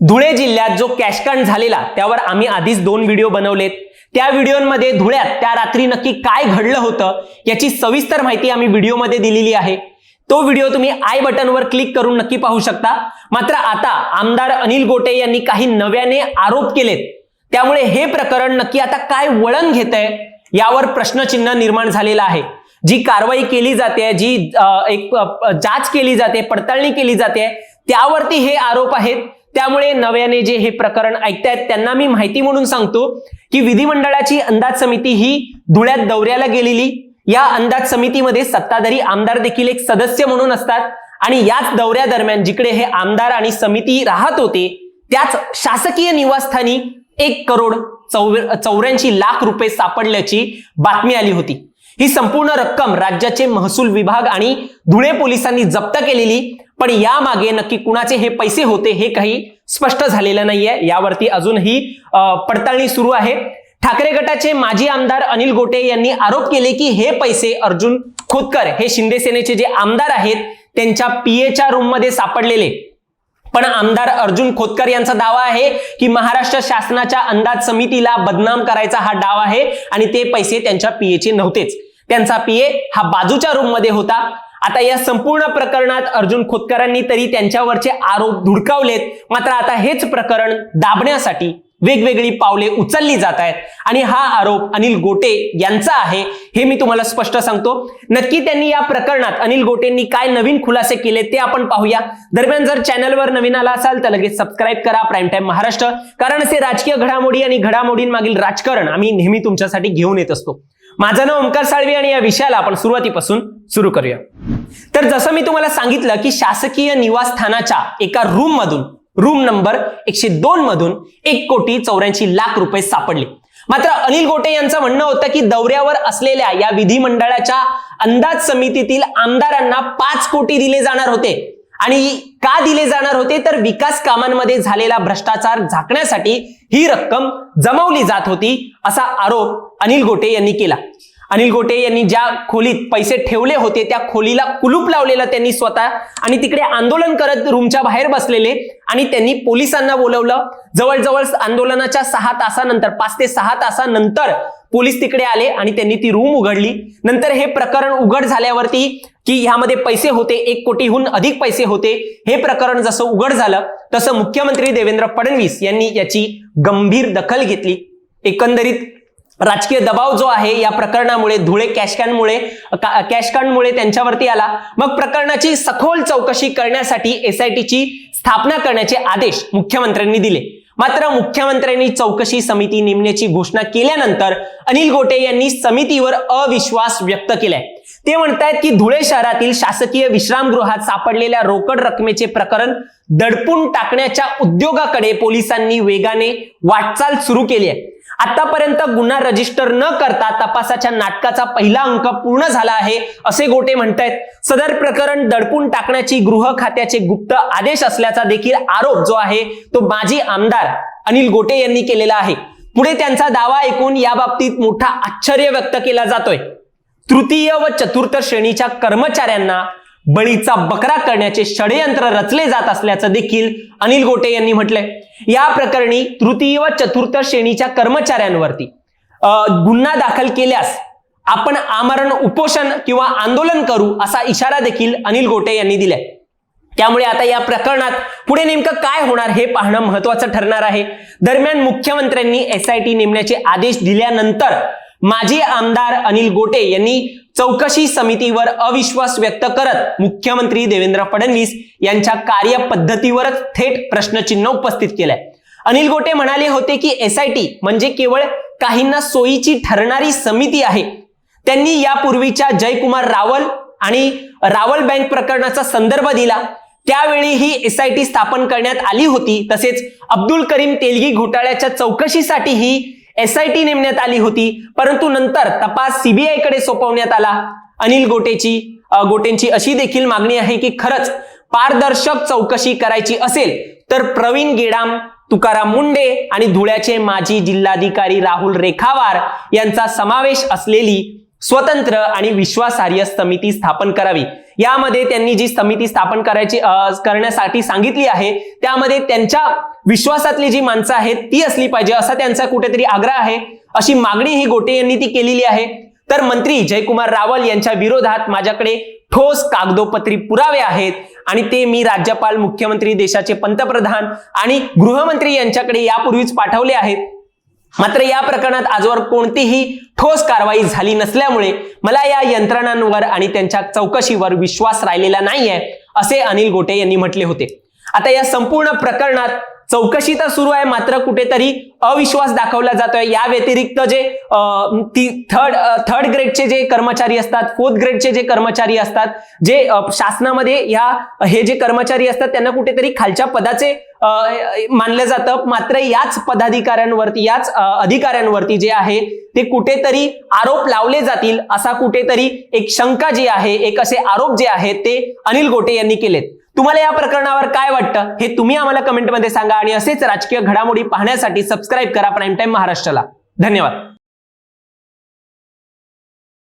धुळे जिल्ह्यात जो कॅशकांड झालेला त्यावर आम्ही आधीच दोन व्हिडिओ बनवलेत. त्या व्हिडिओमध्ये धुळ्यात त्या रात्री नक्की काय घडलं होतं याची सविस्तर माहिती आम्ही व्हिडिओमध्ये दिलेली आहे. तो व्हिडिओ तुम्ही आय बटनवर क्लिक करून नक्की पाहू शकता. मात्र आता आमदार अनिल गोटे यांनी काही नव्याने आरोप केलेत. त्यामुळे हे प्रकरण नक्की आता काय वळण घेत आहे यावर प्रश्नचिन्ह निर्माण झालेलं आहे. जी कारवाई केली जाते जी एक जाच केली जाते पडताळणी केली जाते त्यावरती हे आरोप आहेत. त्यामुळे नव्याने जे हे प्रकरण ऐकतायत त्यांना मी माहिती म्हणून सांगतो की विधिमंडळाची अंदाज समिती ही धुळ्यात दौऱ्याला गेलेली. या अंदाज समितीमध्ये सत्ताधारी आमदार देखील एक सदस्य म्हणून असतात. आणि याच दौऱ्यादरम्यान जिकडे हे आमदार आणि समिती राहत होते त्याच शासकीय निवासस्थानी एक करोड चौ चौऱ्याऐंशी लाख रुपये सापडल्याची बातमी आली होती. ही संपूर्ण रक्कम राज्याचे महसूल विभाग आणि धुळे पोलिसांनी जप्त केलेली पण यामागे नक्की कुणाचे हे पैसे होते हे काही स्पष्ट झालेलं नाहीये. यावरती अजूनही पडताळणी सुरू आहे. ठाकरे गटाचे माजी आमदार अनिल गोटे यांनी आरोप केले की हे पैसे अर्जुन खोतकर हे शिंदे सेनेचे जे आमदार आहेत त्यांच्या पीएच्या रूममध्ये सापडलेले. पण आमदार अर्जुन खोतकर यांचा दावा आहे की महाराष्ट्र शासनाच्या अंदाज समितीला बदनाम करायचा हा डाव आहे आणि ते पैसे त्यांच्या पीएचे नव्हतेच. त्यांचा पीए हा बाजूच्या रूममध्ये होता. आता या संपूर्ण प्रकरणात अर्जुन खोतकरांनी तरी त्यांच्यावरचे आरोप धुडकावलेत. मात्र आता हेच प्रकरण दाबण्यासाठी वेगवेगळी पावले उचलली जात आहेत. आणि हा आरोप अनिल गोटे यांचा आहे हे मी तुम्हाला स्पष्ट सांगतो. नक्की त्यांनी या प्रकरणात अनिल गोटेंनी काय नवीन खुलासे केले ते आपण पाहूया. दरम्यान जर चॅनलवर नवीन आला असाल तर लगेच सबस्क्राईब करा प्राईम टाइम महाराष्ट्र. कारण असे राजकीय घडामोडी आणि घडामोडींमागील राजकारण आम्ही नेहमी तुमच्यासाठी घेऊन येत असतो. माझं नाव ओंकार साळवी आणि या विषयाला आपण सुरुवातीपासून सुरू करूया. तर जसं मी तुम्हाला सांगितलं की शासकीय निवासस्थानाच्या एका रूम मधून रूम नंबर एकशे दोन मधून एक कोटी चौऱ्याऐंशी लाख रुपये सापडले. मात्र अनिल गोटे यांचं म्हणणं होतं की दौऱ्यावर असलेल्या या विधिमंडळाच्या अंदाज समितीतील आमदारांना पाच कोटी दिले जाणार होते. आणि का दिले जाणार होते? तर विकास कामांमध्ये झालेला भ्रष्टाचार झाकण्यासाठी ही रक्कम जमवली जात होती असा आरोप अनिल गोटे यांनी केला. अनिल गोटे यांनी ज्या खोलीत पैसे ठेवले होते त्या खोलीला कुलूप लावलेलं त्यांनी स्वतः आणि तिकडे आंदोलन करत रूमच्या बाहेर बसलेले आणि त्यांनी पोलिसांना बोलवलं. जवळजवळ आंदोलनाच्या सहा तासानंतर पाच ते सहा तासानंतर पोलीस तिकडे आले आणि त्यांनी ती रूम उघडली. नंतर हे प्रकरण उघड झाल्यावरती की ह्यामध्ये पैसे होते एक कोटीहून अधिक पैसे होते. हे प्रकरण जसं उघड झालं तसं मुख्यमंत्री देवेंद्र फडणवीस यांनी याची गंभीर दखल घेतली. एकंदरीत राजकीय दबाव जो आहे या प्रकरणामुळे धुळे कॅशकॅनमुळे कॅशकांडमुळे त्यांच्यावरती आला. मग प्रकरणाची सखोल चौकशी करण्यासाठी एसआयटीची स्थापना करण्याचे आदेश मुख्यमंत्र्यांनी दिले. मात्र मुख्यमंत्र्यांनी चौकशी समिती नेमण्याची घोषणा केल्यानंतर अनिल गोटे यांनी समितीवर अविश्वास व्यक्त केलाय. ते म्हणतायत की धुळे शहरातील शासकीय विश्रामगृहात सापडलेल्या रोकड रकमेचे प्रकरण दडपून टाकण्याच्या उद्योगाकडे पोलिसांनी वेगाने वाटचाल सुरू केली आहे. आतापर्यंत गुन्हा रजिस्टर न करता तपासाच्या नाटकाचा पहिला अंक पूर्ण झाला आहे असे गोटे म्हणतायत. सदर प्रकरण दडपून टाकण्याची गृह खात्याचे गुप्त आदेश असल्याचा देखील आरोप जो आहे तो माजी आमदार अनिल गोटे यांनी केलेला आहे. पुढे त्यांचा दावा ऐकून या बाबतीत मोठा आश्चर्य व्यक्त केला जातोय. तृतीय व चतुर्थ श्रेणीच्या कर्मचाऱ्यांना बळीचा बकरा करण्याचे षडयंत्र रचले जात असल्याचं देखील अनिल गोटे यांनी म्हटलंय. या प्रकरणी तृतीय व चतुर्थ श्रेणीच्या कर्मचाऱ्यांवरती गुन्हा दाखल केल्यास आपण आमरण उपोषण किंवा आंदोलन करू असा इशारा देखील अनिल गोटे यांनी दिलाय. त्यामुळे आता या प्रकरणात पुढे नेमकं काय होणार हे पाहणं महत्वाचं ठरणार आहे. दरम्यान मुख्यमंत्र्यांनी एसआयटी नेमण्याचे आदेश दिल्यानंतर माजी आमदार अनिल गोटे यांनी चौकशी समितीवर अविश्वास व्यक्त करत मुख्यमंत्री देवेंद्र फडणवीस यांच्या कार्यपद्धतीवरच थेट प्रश्नचिन्ह उपस्थित केलंय. अनिल गोटे म्हणाले होते की एसआयटी म्हणजे केवळ काहींना सोयीची ठरणारी समिती आहे. त्यांनी यापूर्वीच्या जयकुमार रावल आणि रावल बँक प्रकरणाचा संदर्भ दिला. त्यावेळी ही एसआयटी स्थापन करण्यात आली होती. तसेच अब्दुल करीम तेलगी घोटाळ्याच्या चौकशीसाठी ही एसआयटी नेमण्यात आली होती परंतु नंतर तपास सीबीआयकडे सोपवण्यात आला. अनिल गोटेची गोटेंची अशी देखील मागणी आहे की खरंच पारदर्शक चौकशी करायची असेल तर प्रवीण गेडाम तुकाराम मुंडे आणि धुळ्याचे माजी जिल्हाधिकारी राहुल रेखावार यांचा समावेश असलेली स्वतंत्र आणि विश्वासार्ह समिती स्थापन करावी. यामध्ये त्यांनी जी समिती स्थापन करायची करण्यासाठी सांगितली आहे त्यामध्ये त्यांच्या विश्वासातली जी माणसं आहेत ती असली पाहिजे असा त्यांचा कुठेतरी आग्रह आहे. अशी मागणी ही गोटे यांनी ती केलेली आहे. तर मंत्री जयकुमार रावल यांच्या विरोधात माझ्याकडे ठोस कागदोपत्री पुरावे आहेत आणि ते मी राज्यपाल मुख्यमंत्री देशाचे पंतप्रधान आणि गृहमंत्री यांच्याकडे यापूर्वीच पाठवले आहेत. मात्र या प्रकरणात आजवर कोणतीही ठोस कारवाई झाली नसल्यामुळे मला या यंत्रणांवर आणि त्यांच्या चौकशीवर विश्वास राहिलेला नाहीये असे अनिल गोटे यांनी म्हटले होते. आता या संपूर्ण प्रकरणात चौकशी तर सुरू आहे मात्र कुठेतरी अविश्वास दाखवला जातोय. या व्यतिरिक्त जे ती थर्ड थर्ड ग्रेडचे जे कर्मचारी असतात फोर्थ ग्रेडचे जे कर्मचारी असतात जे शासनामध्ये ह्या हे जे कर्मचारी असतात त्यांना कुठेतरी खालच्या पदाचे मानलं जातं. मात्र याच पदाधिकाऱ्यांवरती याच अधिकाऱ्यांवरती जे आहे ते कुठेतरी आरोप लावले जातील असा कुठेतरी एक शंका जी आहे एक असे आरोप जे आहेत ते अनिल गोटे यांनी केलेत. तुम्हाला या प्रकरणावर काय वाटतं हे तुम्ही आम्हाला कमेंटमध्ये सांगा आणि असेच राजकीय घडामोडी पाहण्यासाठी सबस्क्राईब करा प्राईम टाइम महाराष्ट्राला. धन्यवाद.